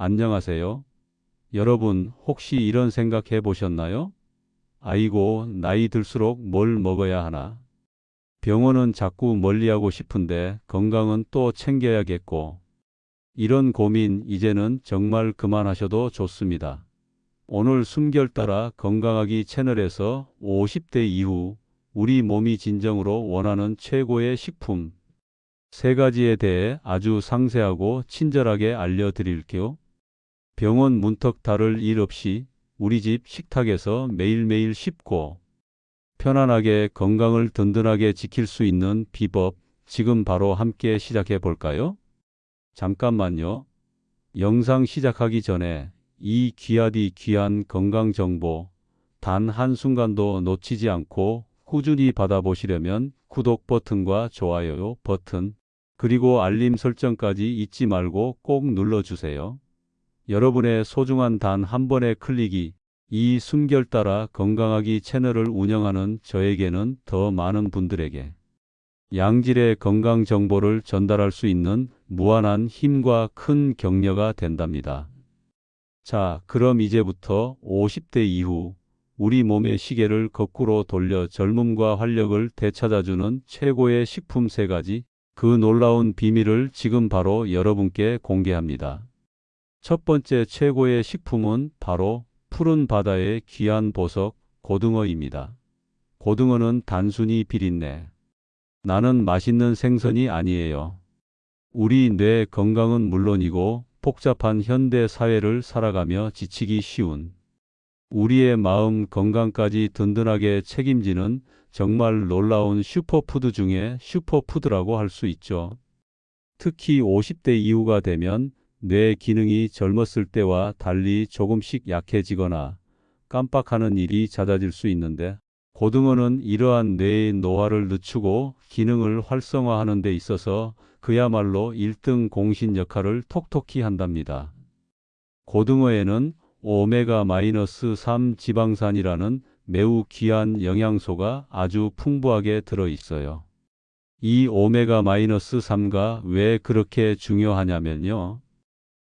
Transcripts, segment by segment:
안녕하세요. 여러분, 혹시 이런 생각 해 보셨나요? 아이고, 나이 들수록 뭘 먹어야 하나? 병원은 자꾸 멀리하고 싶은데 건강은 또 챙겨야겠고. 이런 고민 이제는 정말 그만하셔도 좋습니다. 오늘 숨결 따라 건강하기 채널에서 50대 이후 우리 몸이 진정으로 원하는 최고의 식품 세 가지에 대해 아주 상세하고 친절하게 알려드릴게요. 병원 문턱 다를 일 없이 우리 집 식탁에서 매일매일 쉽고 편안하게 건강을 든든하게 지킬 수 있는 비법 지금 바로 함께 시작해 볼까요? 잠깐만요. 영상 시작하기 전에 이 귀하디 귀한 건강 정보 단 한순간도 놓치지 않고 꾸준히 받아보시려면 구독 버튼과 좋아요 버튼 그리고 알림 설정까지 잊지 말고 꼭 눌러주세요. 여러분의 소중한 단 한 번의 클릭이 이 숨결 따라 건강하기 채널을 운영하는 저에게는 더 많은 분들에게 양질의 건강 정보를 전달할 수 있는 무한한 힘과 큰 격려가 된답니다. 자, 그럼 이제부터 50대 이후 우리 몸의 시계를 거꾸로 돌려 젊음과 활력을 되찾아주는 최고의 식품 세 가지, 그 놀라운 비밀을 지금 바로 여러분께 공개합니다. 첫 번째 최고의 식품은 바로 푸른 바다의 귀한 보석, 고등어입니다. 고등어는 단순히 비린내. 나는 맛있는 생선이 아니에요. 우리 뇌 건강은 물론이고 복잡한 현대 사회를 살아가며 지치기 쉬운 우리의 마음 건강까지 든든하게 책임지는 정말 놀라운 슈퍼푸드 중에 슈퍼푸드라고 할 수 있죠. 특히 50대 이후가 되면 뇌 기능이 젊었을 때와 달리 조금씩 약해지거나 깜빡하는 일이 잦아질 수 있는데 고등어는 이러한 뇌의 노화를 늦추고 기능을 활성화하는 데 있어서 그야말로 1등 공신 역할을 톡톡히 한답니다. 고등어에는 오메가-3 지방산이라는 매우 귀한 영양소가 아주 풍부하게 들어 있어요. 이 오메가-3가 왜 그렇게 중요하냐면요.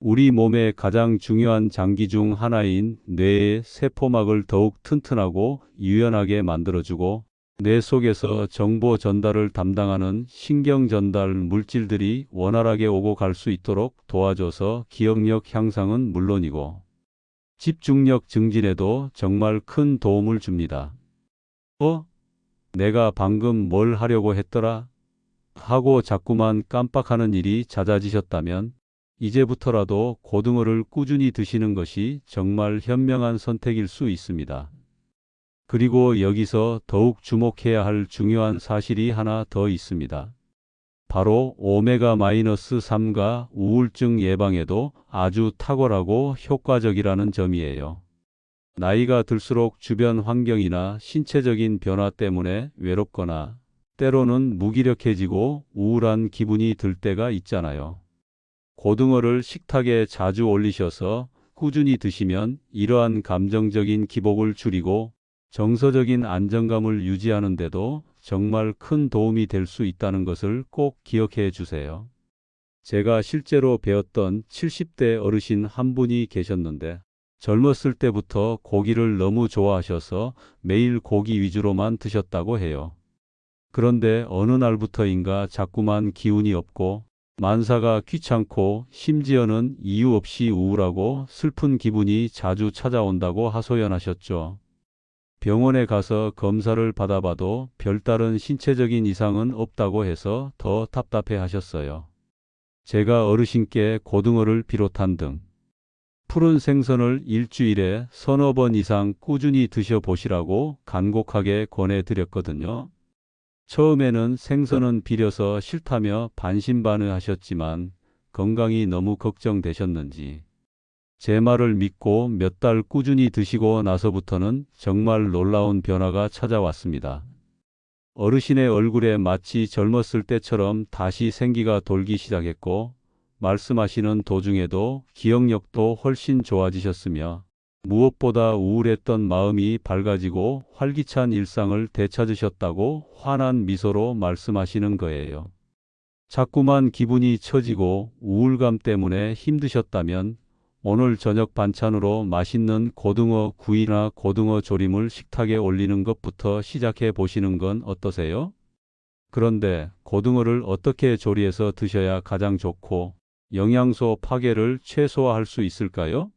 우리 몸의 가장 중요한 장기 중 하나인 뇌의 세포막을 더욱 튼튼하고 유연하게 만들어주고 뇌 속에서 정보 전달을 담당하는 신경 전달 물질들이 원활하게 오고 갈 수 있도록 도와줘서 기억력 향상은 물론이고 집중력 증진에도 정말 큰 도움을 줍니다. 어? 내가 방금 뭘 하려고 했더라? 하고 자꾸만 깜빡하는 일이 잦아지셨다면 이제부터라도 고등어를 꾸준히 드시는 것이 정말 현명한 선택일 수 있습니다. 그리고 여기서 더욱 주목해야 할 중요한 사실이 하나 더 있습니다. 바로 오메가-3가 우울증 예방에도 아주 탁월하고 효과적이라는 점이에요. 나이가 들수록 주변 환경이나 신체적인 변화 때문에 외롭거나 때로는 무기력해지고 우울한 기분이 들 때가 있잖아요. 고등어를 식탁에 자주 올리셔서 꾸준히 드시면 이러한 감정적인 기복을 줄이고 정서적인 안정감을 유지하는데도 정말 큰 도움이 될 수 있다는 것을 꼭 기억해 주세요. 제가 실제로 배웠던 70대 어르신 한 분이 계셨는데 젊었을 때부터 고기를 너무 좋아하셔서 매일 고기 위주로만 드셨다고 해요. 그런데 어느 날부터인가 자꾸만 기운이 없고 만사가 귀찮고 심지어는 이유 없이 우울하고 슬픈 기분이 자주 찾아온다고 하소연하셨죠. 병원에 가서 검사를 받아봐도 별다른 신체적인 이상은 없다고 해서 더 답답해 하셨어요. 제가 어르신께 고등어를 비롯한 등 푸른 생선을 일주일에 서너 번 이상 꾸준히 드셔보시라고 간곡하게 권해드렸거든요. 처음에는 생선은 비려서 싫다며 반신반의하셨지만 건강이 너무 걱정되셨는지 제 말을 믿고 몇 달 꾸준히 드시고 나서부터는 정말 놀라운 변화가 찾아왔습니다. 어르신의 얼굴에 마치 젊었을 때처럼 다시 생기가 돌기 시작했고 말씀하시는 도중에도 기억력도 훨씬 좋아지셨으며 무엇보다 우울했던 마음이 밝아지고 활기찬 일상을 되찾으셨다고 환한 미소로 말씀하시는 거예요. 자꾸만 기분이 처지고 우울감 때문에 힘드셨다면 오늘 저녁 반찬으로 맛있는 고등어 구이나 고등어 조림을 식탁에 올리는 것부터 시작해 보시는 건 어떠세요? 그런데 고등어를 어떻게 조리해서 드셔야 가장 좋고 영양소 파괴를 최소화할 수 있을까요?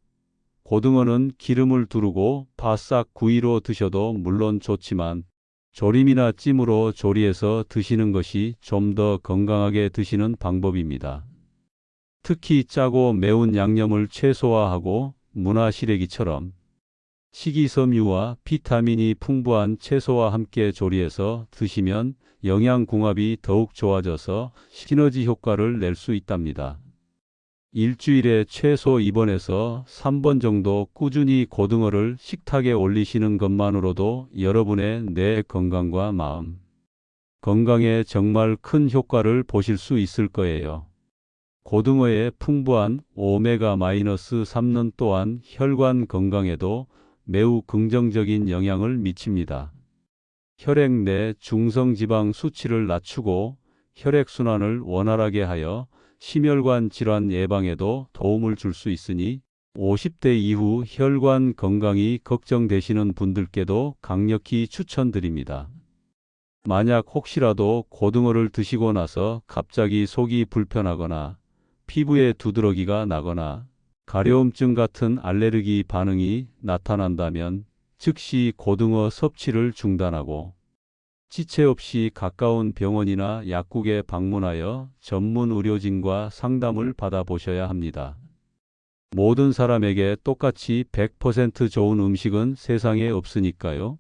고등어는 기름을 두르고 바싹 구이로 드셔도 물론 좋지만 조림이나 찜으로 조리해서 드시는 것이 좀 더 건강하게 드시는 방법입니다. 특히 짜고 매운 양념을 최소화하고 문화 시래기처럼 식이섬유와 비타민이 풍부한 채소와 함께 조리해서 드시면 영양궁합이 더욱 좋아져서 시너지 효과를 낼 수 있답니다. 일주일에 최소 2번에서 3번 정도 꾸준히 고등어를 식탁에 올리시는 것만으로도 여러분의 뇌 건강과 마음 건강에 정말 큰 효과를 보실 수 있을 거예요. 고등어의 풍부한 오메가-3는 또한 혈관 건강에도 매우 긍정적인 영향을 미칩니다. 혈액 내 중성지방 수치를 낮추고 혈액순환을 원활하게 하여 심혈관 질환 예방에도 도움을 줄 수 있으니 50대 이후 혈관 건강이 걱정되시는 분들께도 강력히 추천드립니다. 만약 혹시라도 고등어를 드시고 나서 갑자기 속이 불편하거나 피부에 두드러기가 나거나 가려움증 같은 알레르기 반응이 나타난다면 즉시 고등어 섭취를 중단하고 지체 없이 가까운 병원이나 약국에 방문하여 전문 의료진과 상담을 받아보셔야 합니다. 모든 사람에게 똑같이 100% 좋은 음식은 세상에 없으니까요.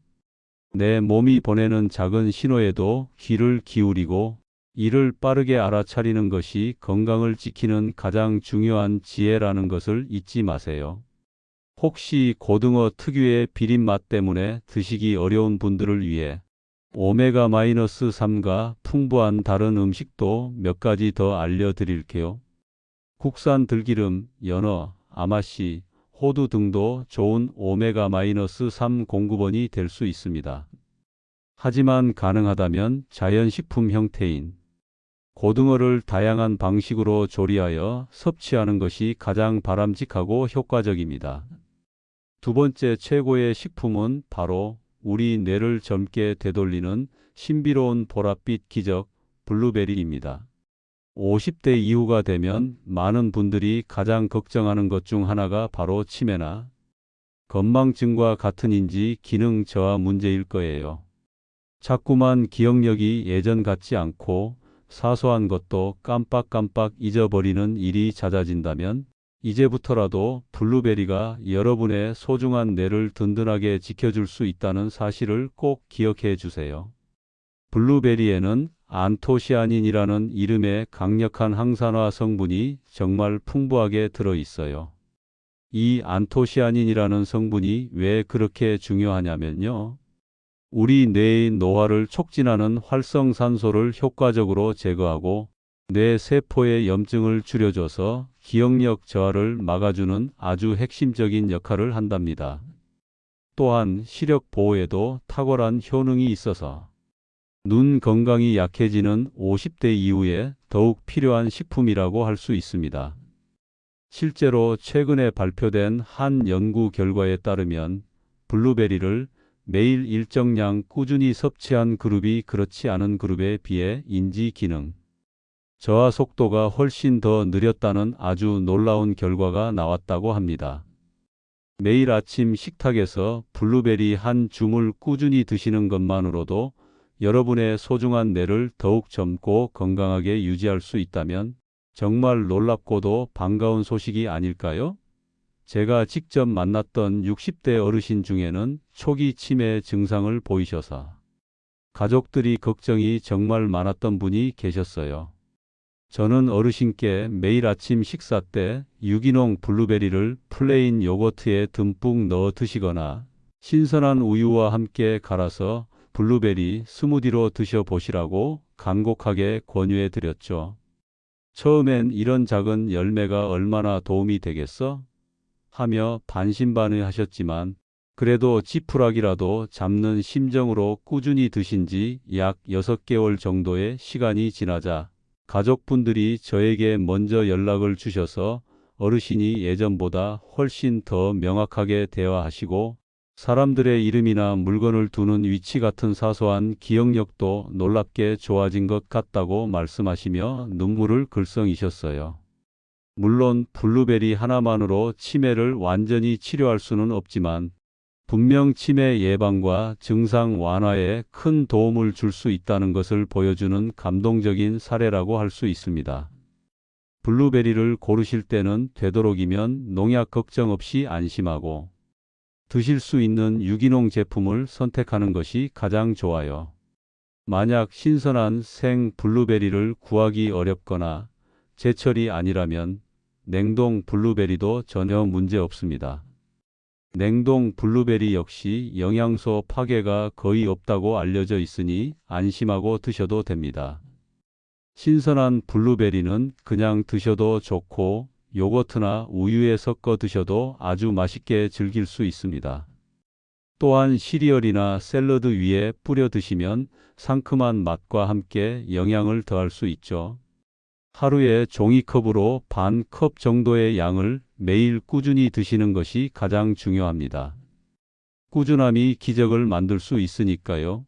내 몸이 보내는 작은 신호에도 귀를 기울이고 이를 빠르게 알아차리는 것이 건강을 지키는 가장 중요한 지혜라는 것을 잊지 마세요. 혹시 고등어 특유의 비린 맛 때문에 드시기 어려운 분들을 위해 오메가-3가 풍부한 다른 음식도 몇 가지 더 알려드릴게요. 국산 들기름, 연어, 아마씨, 호두 등도 좋은 오메가-3 공급원이 될 수 있습니다. 하지만 가능하다면 자연식품 형태인 고등어를 다양한 방식으로 조리하여 섭취하는 것이 가장 바람직하고 효과적입니다. 두 번째 최고의 식품은 바로 우리 뇌를 젊게 되돌리는 신비로운 보랏빛 기적 블루베리입니다. 50대 이후가 되면 많은 분들이 가장 걱정하는 것 중 하나가 바로 치매나 건망증과 같은 인지 기능 저하 문제일 거예요. 자꾸만 기억력이 예전 같지 않고 사소한 것도 깜빡깜빡 잊어버리는 일이 잦아진다면 이제부터라도 블루베리가 여러분의 소중한 뇌를 든든하게 지켜줄 수 있다는 사실을 꼭 기억해 주세요. 블루베리에는 안토시아닌이라는 이름의 강력한 항산화 성분이 정말 풍부하게 들어 있어요. 이 안토시아닌이라는 성분이 왜 그렇게 중요하냐면요. 우리 뇌의 노화를 촉진하는 활성산소를 효과적으로 제거하고 뇌 세포의 염증을 줄여줘서 기억력 저하를 막아주는 아주 핵심적인 역할을 한답니다. 또한 시력 보호에도 탁월한 효능이 있어서 눈 건강이 약해지는 50대 이후에 더욱 필요한 식품이라고 할 수 있습니다. 실제로 최근에 발표된 한 연구 결과에 따르면 블루베리를 매일 일정량 꾸준히 섭취한 그룹이 그렇지 않은 그룹에 비해 인지 기능, 저하 속도가 훨씬 더 느렸다는 아주 놀라운 결과가 나왔다고 합니다. 매일 아침 식탁에서 블루베리 한 줌을 꾸준히 드시는 것만으로도 여러분의 소중한 뇌를 더욱 젊고 건강하게 유지할 수 있다면 정말 놀랍고도 반가운 소식이 아닐까요? 제가 직접 만났던 60대 어르신 중에는 초기 치매 증상을 보이셔서 가족들이 걱정이 정말 많았던 분이 계셨어요. 저는 어르신께 매일 아침 식사 때 유기농 블루베리를 플레인 요거트에 듬뿍 넣어 드시거나 신선한 우유와 함께 갈아서 블루베리 스무디로 드셔 보시라고 간곡하게 권유해 드렸죠. 처음엔 이런 작은 열매가 얼마나 도움이 되겠어? 하며 반신반의 하셨지만 그래도 지푸라기라도 잡는 심정으로 꾸준히 드신 지 약 6개월 정도의 시간이 지나자 가족분들이 저에게 먼저 연락을 주셔서 어르신이 예전보다 훨씬 더 명확하게 대화하시고 사람들의 이름이나 물건을 두는 위치 같은 사소한 기억력도 놀랍게 좋아진 것 같다고 말씀하시며 눈물을 글썽이셨어요. 물론 블루베리 하나만으로 치매를 완전히 치료할 수는 없지만 분명 치매 예방과 증상 완화에 큰 도움을 줄 수 있다는 것을 보여주는 감동적인 사례라고 할 수 있습니다. 블루베리를 고르실 때는 되도록이면 농약 걱정 없이 안심하고 드실 수 있는 유기농 제품을 선택하는 것이 가장 좋아요. 만약 신선한 생 블루베리를 구하기 어렵거나 제철이 아니라면 냉동 블루베리도 전혀 문제 없습니다. 냉동 블루베리 역시 영양소 파괴가 거의 없다고 알려져 있으니 안심하고 드셔도 됩니다. 신선한 블루베리는 그냥 드셔도 좋고 요거트나 우유에 섞어 드셔도 아주 맛있게 즐길 수 있습니다. 또한 시리얼이나 샐러드 위에 뿌려 드시면 상큼한 맛과 함께 영양을 더할 수 있죠. 하루에 종이컵으로 반 컵 정도의 양을 매일 꾸준히 드시는 것이 가장 중요합니다. 꾸준함이 기적을 만들 수 있으니까요.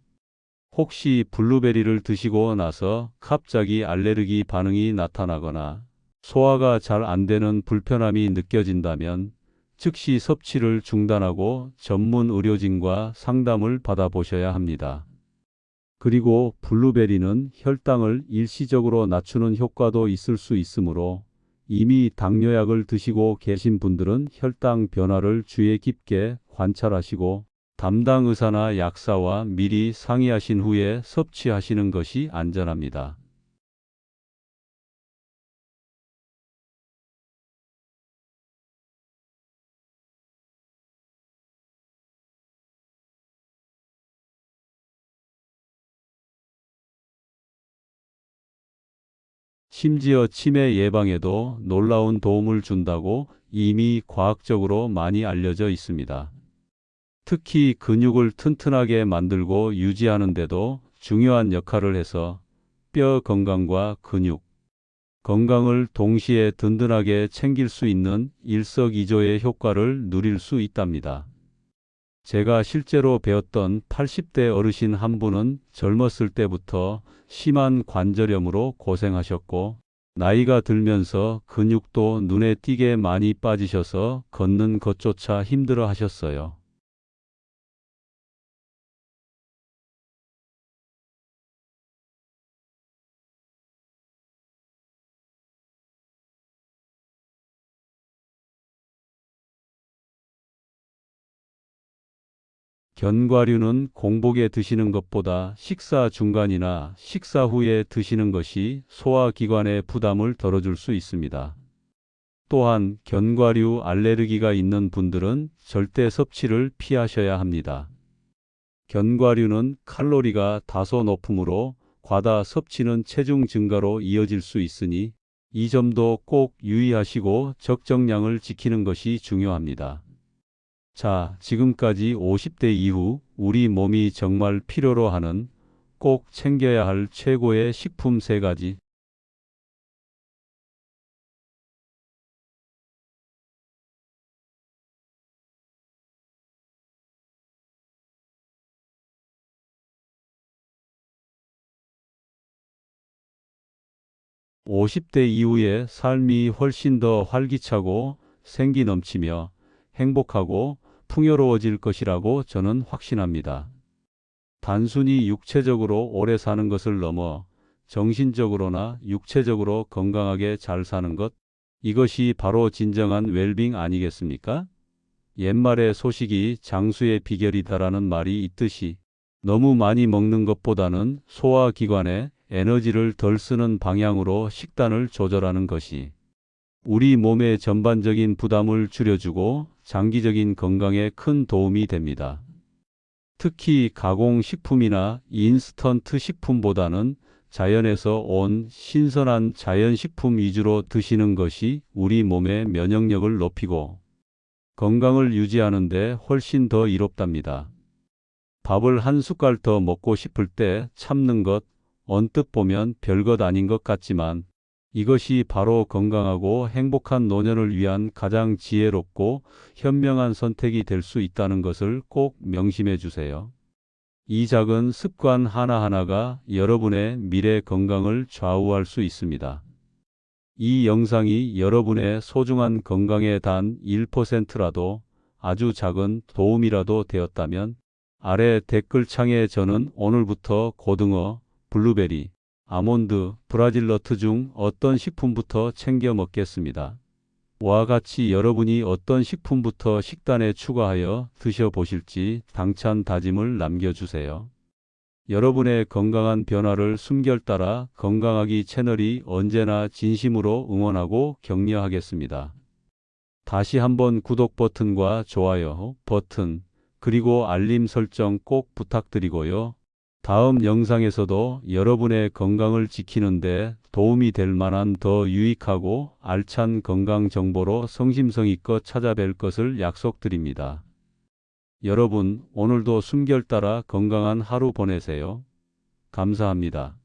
혹시 블루베리를 드시고 나서 갑자기 알레르기 반응이 나타나거나 소화가 잘 안 되는 불편함이 느껴진다면 즉시 섭취를 중단하고 전문 의료진과 상담을 받아보셔야 합니다. 그리고 블루베리는 혈당을 일시적으로 낮추는 효과도 있을 수 있으므로 이미 당뇨약을 드시고 계신 분들은 혈당 변화를 주의 깊게 관찰하시고 담당 의사나 약사와 미리 상의하신 후에 섭취하시는 것이 안전합니다. 심지어 치매 예방에도 놀라운 도움을 준다고 이미 과학적으로 많이 알려져 있습니다. 특히 근육을 튼튼하게 만들고 유지하는데도 중요한 역할을 해서 뼈 건강과 근육 건강을 동시에 든든하게 챙길 수 있는 일석이조의 효과를 누릴 수 있답니다. 제가 실제로 배웠던 80대 어르신 한 분은 젊었을 때부터 심한 관절염으로 고생하셨고 나이가 들면서 근육도 눈에 띄게 많이 빠지셔서 걷는 것조차 힘들어 하셨어요. 견과류는 공복에 드시는 것보다 식사 중간이나 식사 후에 드시는 것이 소화기관의 부담을 덜어줄 수 있습니다. 또한 견과류 알레르기가 있는 분들은 절대 섭취를 피하셔야 합니다. 견과류는 칼로리가 다소 높으므로 과다 섭취는 체중 증가로 이어질 수 있으니 이 점도 꼭 유의하시고 적정량을 지키는 것이 중요합니다. 자, 지금까지 50대 이후 우리 몸이 정말 필요로 하는 꼭 챙겨야 할 최고의 식품 세 가지. 오십 대 이후의 삶이 훨씬 더 활기차고 생기 넘치며 행복하고 풍요로워질 것이라고 저는 확신합니다. 단순히 육체적으로 오래 사는 것을 넘어 정신적으로나 육체적으로 건강하게 잘 사는 것, 이것이 바로 진정한 웰빙 아니겠습니까? 옛말에 소식이 장수의 비결이다라는 말이 있듯이 너무 많이 먹는 것보다는 소화기관에 에너지를 덜 쓰는 방향으로 식단을 조절하는 것이 우리 몸의 전반적인 부담을 줄여주고 장기적인 건강에 큰 도움이 됩니다. 특히 가공식품이나 인스턴트 식품보다는 자연에서 온 신선한 자연식품 위주로 드시는 것이 우리 몸의 면역력을 높이고 건강을 유지하는 데 훨씬 더 이롭답니다. 밥을 한 숟갈 더 먹고 싶을 때 참는 것, 언뜻 보면 별것 아닌 것 같지만 이것이 바로 건강하고 행복한 노년을 위한 가장 지혜롭고 현명한 선택이 될 수 있다는 것을 꼭 명심해 주세요. 이 작은 습관 하나하나가 여러분의 미래 건강을 좌우할 수 있습니다. 이 영상이 여러분의 소중한 건강에 단 1%라도 아주 작은 도움이라도 되었다면 아래 댓글창에 저는 오늘부터 고등어, 블루베리, 아몬드, 브라질 너트 중 어떤 식품부터 챙겨 먹겠습니다. 와 같이 여러분이 어떤 식품부터 식단에 추가하여 드셔보실지 당찬 다짐을 남겨주세요. 여러분의 건강한 변화를 숨결 따라 건강하기 채널이 언제나 진심으로 응원하고 격려하겠습니다. 다시 한번 구독 버튼과 좋아요 버튼, 그리고 알림 설정 꼭 부탁드리고요. 다음 영상에서도 여러분의 건강을 지키는데 도움이 될 만한 더 유익하고 알찬 건강 정보로 성심성의껏 찾아뵐 것을 약속드립니다. 여러분, 오늘도 숨결 따라 건강한 하루 보내세요. 감사합니다.